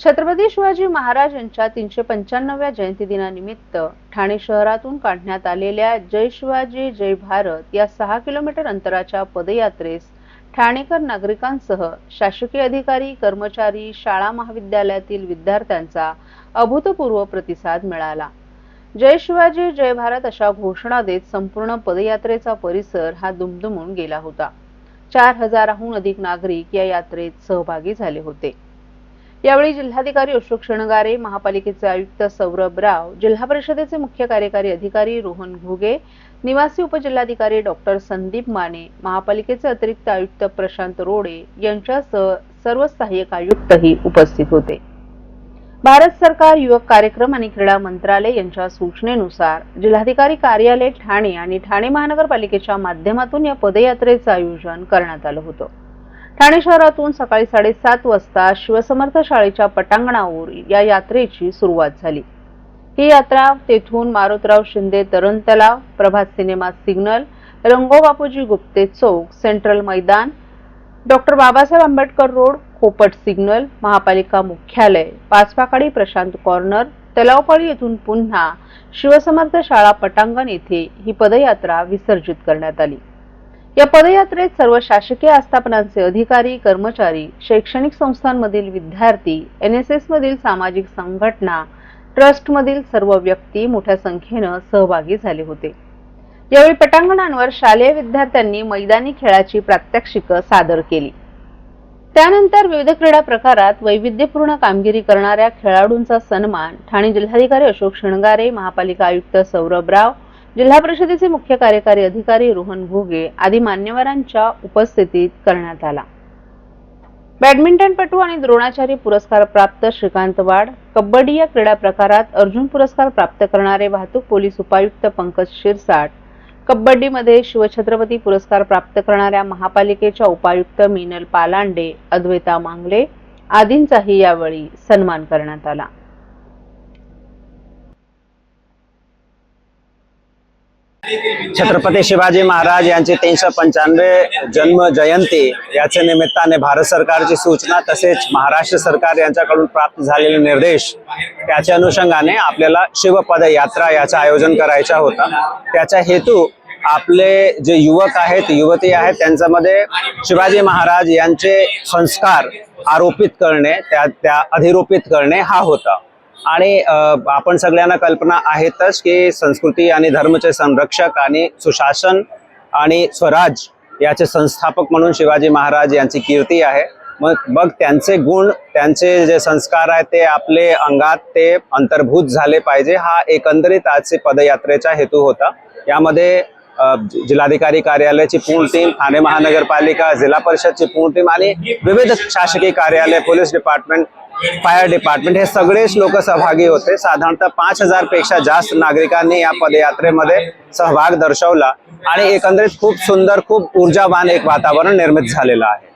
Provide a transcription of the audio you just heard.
छत्रपती शिवाजी महाराज यांच्या तीनशे पंच्याण्णव्या जयंती दिनानिमित्त ठाणे शहरातून काढण्यात आलेल्या जय शिवाजी जय भारत या सहा किलोमीटर अंतराच्या पदयात्रेस ठाणेकर नागरिकांसह शासकीय अधिकारी कर्मचारी शाळा महाविद्यालयातील विद्यार्थ्यांचा अभूतपूर्व प्रतिसाद मिळाला. जय शिवाजी जय भारत अशा घोषणा देत संपूर्ण पदयात्रेचा परिसर हा दुमदुमून गेला होता. चार हजाराहून अधिक नागरिक या यात्रेत सहभागी झाले होते. यावेळी जिल्हाधिकारी अशोक क्षणगारे महापालिकेचे आयुक्त सौरभ राव जिल्हा परिषदेचे मुख्य कार्यकारी अधिकारी रोहन घुगे निवासी उपजिल्हाधिकारी डॉक्टर संदीप माने महापालिकेचे अतिरिक्त आयुक्त प्रशांत रोडे यांच्यासह सर्व सहाय्यक आयुक्तही उपस्थित होते. भारत सरकार युवक कार्यक्रम आणि क्रीडा मंत्रालय यांच्या सूचनेनुसार जिल्हाधिकारी कार्यालय ठाणे आणि ठाणे महानगरपालिकेच्या माध्यमातून या पदयात्रेचं आयोजन करण्यात आलं होतं. ठाणे शहरातून सकाळी साडेसात वाजता शिवसमर्थ शाळेच्या पटांगणावर या यात्रेची सुरुवात झाली. ही यात्रा तेथून मारुतराव शिंदे तरण तलाव Prabhat cinema signal Rango Bapuji Gupte Chowk central Maidan doctor Babasaheb Ambedkar road Khopat signal महापालिका मुख्यालय पाचपाकाडी प्रशांत कॉर्नर तलावपाळी येथून पुन्हा शिवसमर्थ शाळा पटांगण येथे ही पदयात्रा विसर्जित करण्यात आली. या पदयात्रेत सर्व शासकीय आस्थापनांचे अधिकारी कर्मचारी शैक्षणिक संस्थांमधील विद्यार्थी एन एस एस मधील सामाजिक संघटना ट्रस्टमधील सर्व व्यक्ती मोठ्या संख्येनं सहभागी झाले होते. यावेळी पटांगणांवर शालेय विद्यार्थ्यांनी मैदानी खेळाची प्रात्यक्षिक सादर केली. त्यानंतर विविध क्रीडा प्रकारात वैविध्यपूर्ण कामगिरी करणाऱ्या खेळाडूंचा सन्मान ठाणे जिल्हाधिकारी अशोक शिणगारे महापालिका आयुक्त सौरभ राव जिल्हा परिषदेचे मुख्य कार्यकारी अधिकारी रोहन घुगे आदी मान्यवरांच्या उपस्थितीत करण्यात आला. बॅडमिंटनपटू आणि द्रोणाचार्य पुरस्कार प्राप्त श्रीकांत वाड कबड्डी या क्रीडा प्रकारात अर्जुन पुरस्कार प्राप्त करणारे वाहतूक पोलीस उपायुक्त पंकज शिरसाट कबड्डीमध्ये शिवछत्रपती पुरस्कार प्राप्त करणाऱ्या महापालिकेच्या उपायुक्त मीनल पालांडे अद्वैता मांगले आदींचाही यावेळी सन्मान करण्यात आला. छत्रपती शिवाजी महाराज यांची तीनशे पंच्याण्णव जन्म जयंती याच्या निमित्ताने भारत सरकारची सूचना तसेच महाराष्ट्र सरकार यांच्याकडून प्राप्त झालेले निर्देश त्याच्या अनुषंगाने आपल्याला शिवपद यात्रा याचं आयोजन करायचा होता. त्याचा हेतू आपले जे युवक आहेत युवती आहेत त्यांच्यामध्ये शिवाजी महाराज यांचे संस्कार आरोपित करणे त्या त्या अधिरोपित करणे हा होता. आणि आपण सगळ्यांना कल्पना आहेतच की संस्कृती आणि धर्मचे संरक्षक आणि सुशासन आणि स्वराज याचे संस्थापक म्हणून शिवाजी महाराज यांची कीर्ती आहे. मग बघ त्यांचे गुण त्यांचे जे संस्कार आहेत ते आपले अंगात ते अंतर्भूत झाले पाहिजे. हा एकंदरीत आजचे पदयात्रेचा हेतू होता. यामध्ये जिल्हाधिकारी कार्यालयाची पूर्ण टीम ठाणे महानगरपालिका जिल्हा परिषदची पूर्ण टीम आणि विविध शासकीय कार्यालय पोलीस डिपार्टमेंट फायर डिपार्टमेंट हे सगळेच लोक सहभागी होते. साधारणतः पाच हजारपेक्षा जास्त नागरिकांनी या पदयात्रेमध्ये सहभाग दर्शवला आणि एकंदरीत खूप सुंदर खूप ऊर्जावान एक वातावरण निर्मित झालेलं आहे.